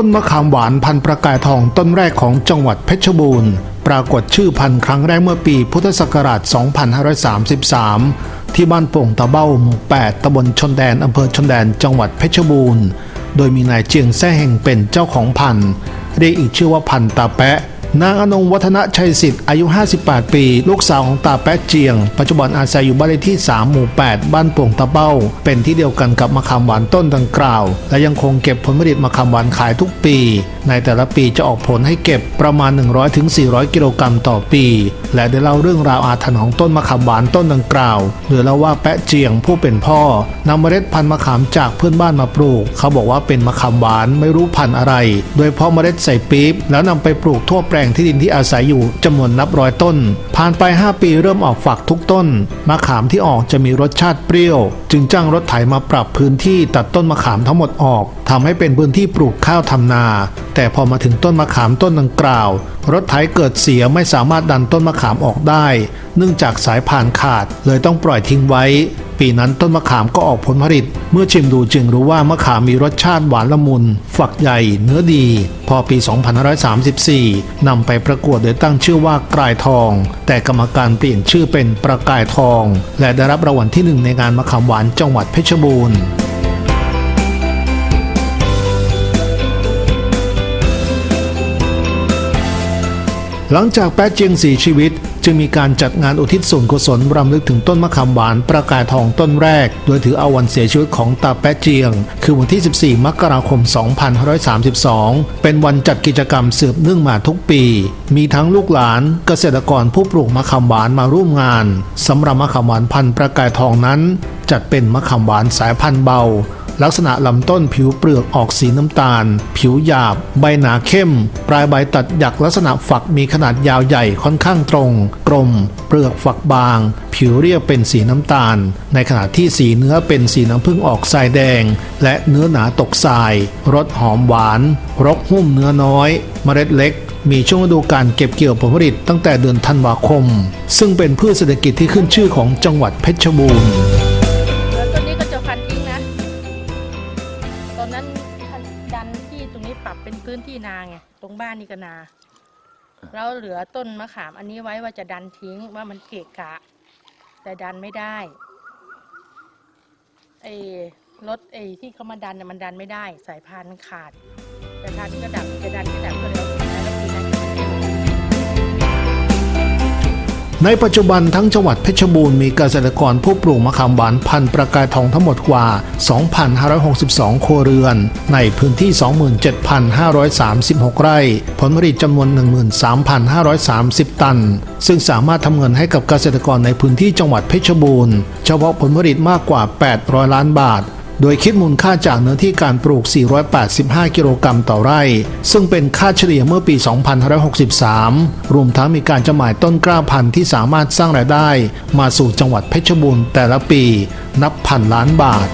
ต้นมะขามหวานพันธุ์ประกายทองต้นแรกของจังหวัดเพชรบูรณ์ ปรากฏชื่อพันธุ์ครั้งแรกเมื่อปีพุทธศักราช 2533 ที่บ้านโป่งตะเบ้าหมู่ 8ตำบลชนแดนอำเภอชนแดนจังหวัดเพชรบูรณ์ โดยมีนายเจียงแซ่เฮงเป็นเจ้าของพันธุ์เรียกอีกชื่อว่าพันธุ์ตาแปะ นางอนงวัฒนชัยสิทธิ์อายุ 58 ปี ลูกสาวของตาแป๊ะเจียง ปัจจุบันอาศัยอยู่บ้านเลขที่ 3 หมู่ 8 บ้านโป่งตะเบ้า เป็นที่เดียวกันกับมะขามหวานต้นดังกล่าว และยังคงเก็บผลผลิตมะขามหวานขายทุกปี ในแต่ละปีจะออกผลให้เก็บประมาณ 100-400 กิโลกรัมต่อปี และได้เล่าเรื่องราวอาถรรพ์ของต้นมะขามหวานต้นดังกล่าวโดยเล่าว่าแป๊ะเจียงผู้เป็นพ่อนำเมล็ดพันธุ์มะขามจากเพื่อนบ้านมาปลูก เขาบอกว่าเป็นมะขามหวานไม่รู้พันธุ์อะไร โดยเพาะเมล็ดใส่ปี๊บแล้วนำไปปลูกทั่วแปลงที่ดินที่อาศัยอยู่จำนวนนับร้อยต้น ผ่านไป 5 ปีเริ่มออกฝักทุกต้น มะขามที่ออกจะมีรสชาติเปรี้ยว จึงจ้างรถไถมาปรับพื้นที่ตัดต้นมะขามทั้งหมดออกทำให้เป็นพื้นที่ปลูกข้าวทำนา แต่พอมาถึงต้นมะขามต้นดังกล่าว รถไถเกิดเสียไม่สามารถดันต้นมะขามออกได้ เนื่องจากสายผ่านขาดเลยต้องปล่อยทิ้งไว้ ปีนั้นต้นมะขามก็ออกผลผลิต เมื่อชิมดูจึงรู้ว่ามะขามมีรสชาติหวานละมุน ฝักใหญ่ เนื้อดี พอปี 2534 นำไปประกวดโดยตั้งชื่อว่ากลายทอง แต่กรรมการเปลี่ยนชื่อเป็นประกายทอง และได้รับรางวัลที่หนึ่งในงานมะขามหวานจังหวัดเพชรบูรณ์หลังจากแป๊ะเจียงสีชีวิต จึงมีการจัดงานอุทิศส่วนกุศลรำลึกถึงต้นมะขามหวานประกายทองต้นแรก โดยถือเอาวันเสียชีวิตของตาแป๊ะเจียง คือวันที่ 14 มกราคม 2532 เป็นวันจัดกิจกรรมสืบเนื่องมาทุกปี มีทั้งลูกหลานเกษตรกรผู้ปลูกมะขามหวานมาร่วมงานสำหรับมะขามหวานพันธุ์ประกายทองนั้น จัดเป็นมะขามหวานสายพันธุ์เบา ลักษณะลำต้นผิวเปลือกออกสีน้ำตาล ผิวหยาบ ใบหนาเข้ม ปลายใบตัดหยักลักษณะฝักมีขนาดยาวใหญ่ค่อนข้างตรง กลม เปลือกฝักบาง ผิวเรียบเป็นสีน้ำตาล ในขณะที่สีเนื้อเป็นสีน้ำผึ้งออกทรายแดง และเนื้อหนาตกทราย รสหอมหวาน รกหุ้มเนื้อน้อย เมล็ดเล็กมีช่วงฤดูการเก็บเกี่ยวผลผลิตตั้งแต่เดือนธันวาคม ซึ่งเป็นพืชเศรษฐกิจที่ขึ้นชื่อของจังหวัดเพชรบูรณ์ ตอนนั้นดันที่ตรงนี้ปรับเป็นพื้นที่นาไงตรงบ้านนี่ก็นาแล้วเหลือต้นมะขามอันนี้ไว้ว่าจะดันทิ้งว่ามันเกะกะ แต่ดันไม่ได้ไอ้รถไอ้ที่เขามาดันน่ะมันดันไม่ได้ สายพานมันขาดแต่ทานก็ดับจะดันก็ดับก็เลยเอาทิ้งแล้ว ในปัจจุบันทั้งจังหวัดเพชรบูรณ์มีเกษตรกรผู้ปลูกมะขามหวานพันธุ์ประกายทองทั้งหมดกว่า 2,562 ครัวเรือน ในพื้นที่ 27,536 ไร่ ผลผลิตจำนวน 13,530 ตัน ซึ่งสามารถทำเงินให้กับเกษตรกรในพื้นที่จังหวัดเพชรบูรณ์ เฉพาะผลผลิตมากกว่า 800 ล้านบาท โดยคิดมูลค่าจากเนื้อที่การปลูก 485 กิโลกรัมต่อไร่ ซึ่งเป็นค่าเฉลี่ยเมื่อปี 2563 รวมทั้งมีการจำหน่ายต้นกล้าพันธุ์ที่สามารถสร้างรายได้ มาสู่จังหวัดเพชรบูรณ์แต่ละปี นับพันล้านบาท